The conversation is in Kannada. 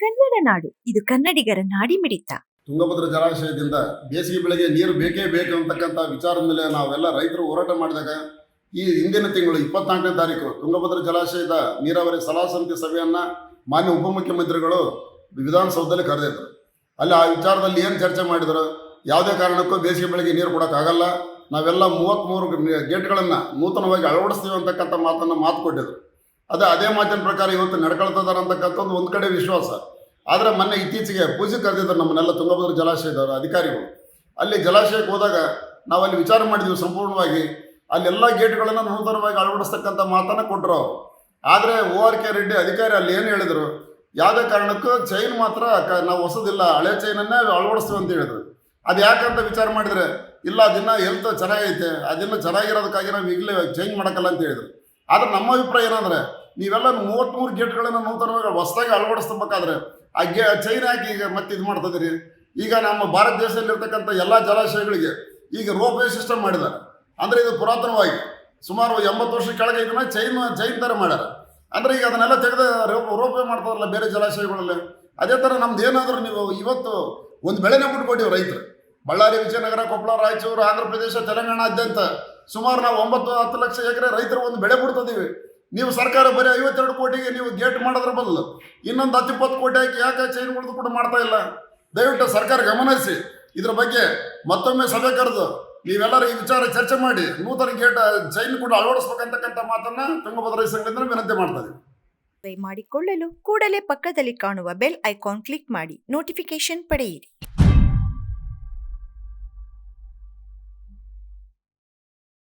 ಕನ್ನಡ ನಾಡು. ಇದು ಕನ್ನಡಿಗರ ನಾಡಿಮಿಡಿತ. ತುಂಗಭದ್ರ ಜಲಾಶಯದಿಂದ ಬೇಸಿಗೆ ಬೆಳೆಗೆ ನೀರು ಬೇಕೇ ಬೇಕು ಅಂತಕ್ಕಂಥ ವಿಚಾರದ ಮೇಲೆ ನಾವೆಲ್ಲ ರೈತರು ಹೋರಾಟ ಮಾಡಿದಾಗ ಈ ಹಿಂದಿನ ತಿಂಗಳು ಇಪ್ಪತ್ನಾಲ್ಕನೇ ತಾರೀಕು ತುಂಗಭದ್ರ ಜಲಾಶಯದ ನೀರಾವರಿ ಸಲಹಾ ಸಮಿತಿ ಸಭೆಯನ್ನು ಮಾನ್ಯ ಉಪಮುಖ್ಯಮಂತ್ರಿಗಳು ವಿಧಾನಸೌಧದಲ್ಲಿ ಕರೆದಿದ್ರು. ಅಲ್ಲಿ ಆ ವಿಚಾರದಲ್ಲಿ ಏನು ಚರ್ಚೆ ಮಾಡಿದರು? ಯಾವುದೇ ಕಾರಣಕ್ಕೂ ಬೇಸಿಗೆ ಬೆಳೆಗೆ ನೀರು ಕೊಡೋಕ್ಕಾಗಲ್ಲ. ನಾವೆಲ್ಲ ಮೂವತ್ತ್ಮೂರು ಗೇಟ್ಗಳನ್ನು ನೂತನವಾಗಿ ಅಳವಡಿಸ್ತೀವಿ ಅಂತಕ್ಕಂಥ ಮಾತನ್ನು ಮಾತು ಕೊಟ್ಟಿದ್ರು. ಅದೇ ಅದೇ ಮಾತಿನ ಪ್ರಕಾರ ಇವತ್ತು ನಡ್ಕೊಳ್ತಿದ್ದಾರೆ ಅಂತಕ್ಕಂಥದ್ದು ಒಂದು ಕಡೆ ವಿಶ್ವಾಸ. ಆದರೆ ಮೊನ್ನೆ ಇತ್ತೀಚೆಗೆ ಪೂಜೆ ಕರೆದಿದ್ದಾರೆ ನಮ್ಮನ್ನೆಲ್ಲ ತುಂಗಭದ್ರ ಜಲಾಶಯದವರು ಅಧಿಕಾರಿಗಳು. ಅಲ್ಲಿ ಜಲಾಶಯಕ್ಕೆ ಹೋದಾಗ ನಾವು ಅಲ್ಲಿ ವಿಚಾರ ಮಾಡಿದ್ವಿ ಸಂಪೂರ್ಣವಾಗಿ. ಅಲ್ಲೆಲ್ಲ ಗೇಟ್ಗಳನ್ನು ನೂತನವಾಗಿ ಅಳವಡಿಸ್ತಕ್ಕಂಥ ಮಾತನ್ನು ಕೊಟ್ಟರು ಆದರೆ ಓ ಆರ್ ಕೆ ರೆಡ್ಡಿ ಅಧಿಕಾರಿ ಅಲ್ಲಿ ಏನು ಹೇಳಿದರು? ಯಾವುದೇ ಕಾರಣಕ್ಕೂ ಚೈನ್ ಮಾತ್ರ ನಾವು ಹೊಸದಿಲ್ಲ, ಹಳೆ ಚೈನನ್ನೇ ಅಳವಡಿಸ್ತೀವಿ ಅಂತ ಹೇಳಿದ್ರು. ಅದು ಯಾಕಂತ ವಿಚಾರ ಮಾಡಿದರೆ, ಇಲ್ಲ ಅದನ್ನ ಹೆಲ್ತ್ ಚೆನ್ನಾಗೈತೆ, ಅದನ್ನು ಚೆನ್ನಾಗಿರೋದಕ್ಕಾಗಿ ನಾವು ಈಗಲೇ ಚೇಂಜ್ ಮಾಡೋಕ್ಕಲ್ಲ ಅಂತ ಹೇಳಿದರು. ಆದರೆ ನಮ್ಮ ಅಭಿಪ್ರಾಯ ಏನಂದರೆ ನೀವೆಲ್ಲ ಮೂವತ್ತ್ಮೂರು ಗೇಟ್ಗಳನ್ನು ನೂತನವಾಗಿ ಹೊಸದಾಗಿ ಅಳವಡಿಸ್ಬೇಕಾದ್ರೆ ಆ ಗೇ ಚೈನ್ ಹಾಕಿ ಈಗ ಮತ್ತೆ ಇದು ಮಾಡ್ತದ್ರಿ ಈಗ ನಮ್ಮ ಭಾರತ ದೇಶದಲ್ಲಿರ್ತಕ್ಕಂಥ ಎಲ್ಲ ಜಲಾಶಯಗಳಿಗೆ ಈಗ ರೋಪ್ವೇ ಸಿಸ್ಟಮ್ ಮಾಡಿದ್ದಾರೆ. ಅಂದರೆ ಇದು ಪುರಾತನವಾಗಿ ಸುಮಾರು ಎಂಬತ್ತು ವರ್ಷ ಕೆಳಗೆ ಇದನ್ನ ಚೈನ್ ಚೈನ್ ಥರ ಮಾಡ್ಯಾರ. ಅಂದರೆ ಈಗ ಅದನ್ನೆಲ್ಲ ತೆಗೆದು ರೋಪ್ ವೇ ಮಾಡ್ತಾರಲ್ಲ ಬೇರೆ ಜಲಾಶಯಗಳಲ್ಲಿ. ಅದೇ ಥರ ನಮ್ದು ಏನಾದರೂ ನೀವು ಇವತ್ತು ಒಂದು ಬೆಳೆನೇ ಬಿಟ್ಕೊಟ್ಟಿವಿ ರೈತರು. ಬಳ್ಳಾರಿ, ವಿಜಯನಗರ ಕೊಪ್ಪಳ ರಾಯಚೂರು ಆಂಧ್ರ ಪ್ರದೇಶ ತೆಲಂಗಾಣಾದ್ಯಂತ ಸುಮಾರು ನಾವು ಒಂಬತ್ತು, ಹತ್ತು ಲಕ್ಷ ಎಕರೆ ರೈತರು ಒಂದು ಬೆಳೆ ಬಿಡ್ತಿದ್ದೀವಿ ನೀವು ಸರ್ಕಾರ ಬರೀ ಐವತ್ತೆರಡು ಕೋಟಿಗೆ ನೀವು ಗೇಟ್ ಮಾಡೋದ್ರ ಬದಲು ಇನ್ನೊಂದು ಹತ್ತು ಇಪ್ಪತ್ತು ಕೋಟಿ ಹಾಕಿ ಯಾಕೆ ಚೈನ್ ಉಳಿದು ಕೂಡ ಮಾಡ್ತಾ ಇಲ್ಲ? ದಯವಿಟ್ಟು ಸರ್ಕಾರ ಗಮನಿಸಿ. ಇದ್ರ ಬಗ್ಗೆ ಮತ್ತೊಮ್ಮೆ ಸಭೆ ಕರೆದು ನೀವೆಲ್ಲರೂ ಈ ವಿಚಾರ ಚರ್ಚೆ ಮಾಡಿ ನೂತನ ಗೇಟ್ ಚೈನ್ ಕೂಡ ಅಳವಡಿಸ್ಬೇಕಂತಕ್ಕಂಥ ಮಾತನ್ನ ತುಂಗಭದ್ರಾ ಸಂಘದಿಂದ ವಿನಂತಿ ಮಾಡಿ ಮಾಡಿಕೊಳ್ಳಲು ಕೂಡಲೇ ಪಕ್ಕದಲ್ಲಿ ಕಾಣುವ ಬೆಲ್ ಐಕಾನ್ ಕ್ಲಿಕ್ ಮಾಡಿ ನೋಟಿಫಿಕೇಶನ್ ಪಡೆಯಿರಿ.